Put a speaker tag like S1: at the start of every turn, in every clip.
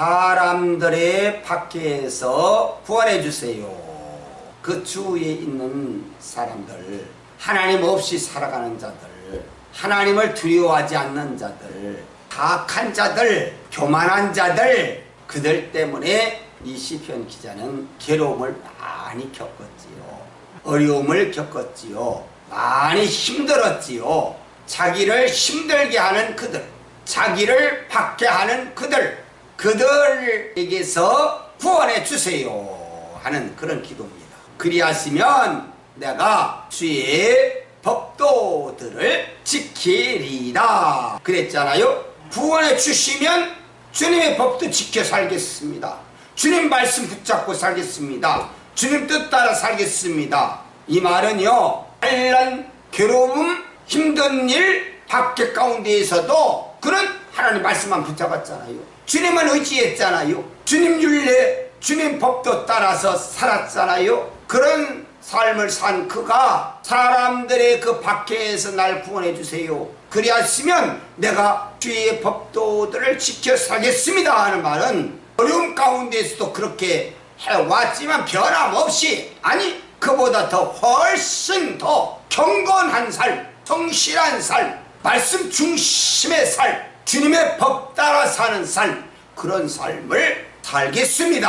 S1: 사람들의 밖에서 구원해 주세요. 그 주위에 있는 사람들, 하나님 없이 살아가는 자들, 하나님을 두려워하지 않는 자들, 타악한 자들, 교만한 자들, 그들 때문에 이 시편 기자는 괴로움을 많이 겪었지요. 어려움을 겪었지요. 많이 힘들었지요. 자기를 힘들게 하는 그들, 자기를 받게 하는 그들, 그들에게서 구원해 주세요. 하는 그런 기도입니다. 그리하시면 내가 주의 법도들을 지키리라. 그랬잖아요. 구원해 주시면 주님의 법도 지켜 살겠습니다. 주님 말씀 붙잡고 살겠습니다. 주님 뜻 따라 살겠습니다. 이 말은요, 환란, 괴로움, 힘든 일, 밖에 가운데에서도 그런 하나님 말씀만 붙잡았잖아요. 주님만 의지했잖아요. 주님 윤례, 주님 법도 따라서 살았잖아요. 그런 삶을 산 그가 사람들의 그 박해에서 날 구원해 주세요. 그리하시면 내가 주의 법도들을 지켜 살겠습니다 하는 말은 어려움 가운데에서도 그렇게 해왔지만 변함없이 아니 그보다 더 훨씬 더 경건한 삶, 성실한 삶, 말씀 중심의 삶, 주님의 법 따라 사는 삶 그런 삶을 살겠습니다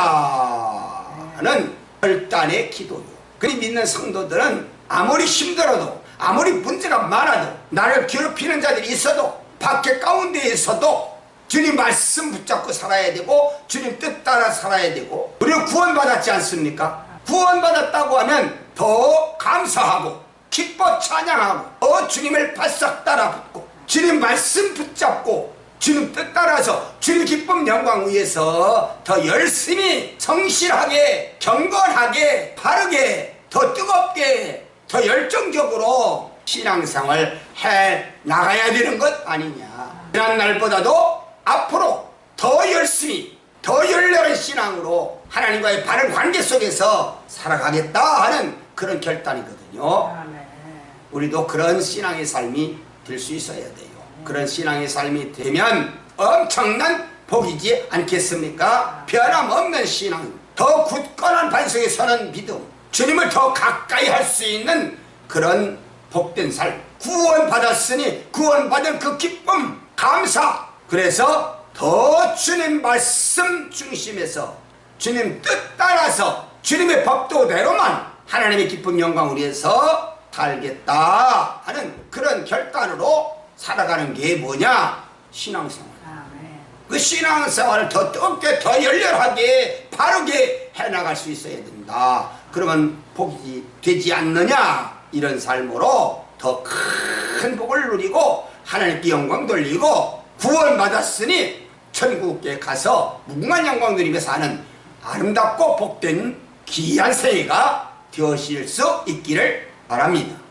S1: 하는 결단의 기도요. 그리 믿는 성도들은 아무리 힘들어도 아무리 문제가 많아도 나를 괴롭히는 자들이 있어도 밖에 가운데에서도 주님 말씀 붙잡고 살아야 되고 주님 뜻 따라 살아야 되고 우리는 구원받았지 않습니까? 구원받았다고 하면 더 감사하고 기뻐 찬양하고 더 주님을 바싹 따라 붙고 주님 말씀 붙잡고 주님 뜻 따라서 주님 기쁨 영광 위해서 더 열심히 성실하게 경건하게 바르게 더 뜨겁게 더 열정적으로 신앙생활 해 나가야 되는 것 아니냐 지난 날보다도 앞으로 더 열심히 더 열렬한 신앙으로 하나님과의 바른 관계 속에서 살아가겠다 하는 그런 결단이거든요. 우리도 그런 신앙의 삶이 될 수 있어야 돼요. 그런 신앙의 삶이 되면 엄청난 복이지 않겠습니까? 변함없는 신앙, 더 굳건한 반석에 서는 믿음, 주님을 더 가까이 할 수 있는 그런 복된 삶, 구원받았으니 구원받은 그 기쁨, 감사. 그래서 더 주님 말씀 중심에서 주님 뜻 따라서 주님의 법도대로만 하나님의 기쁨 영광을 위해서 살겠다 하는 그런 결단으로 살아가는 게 뭐냐? 신앙생활.
S2: 아멘.
S1: 그 신앙생활을 더 뜨겁게 더 열렬하게 바르게 해나갈 수 있어야 된다. 그러면 복이 되지 않느냐? 이런 삶으로 더 큰 복을 누리고 하나님께 영광 돌리고 구원받았으니 천국에 가서 무궁한 영광 누리며 사는 아름답고 복된 귀한 생애가 되어질 수 있기를 바랍니다.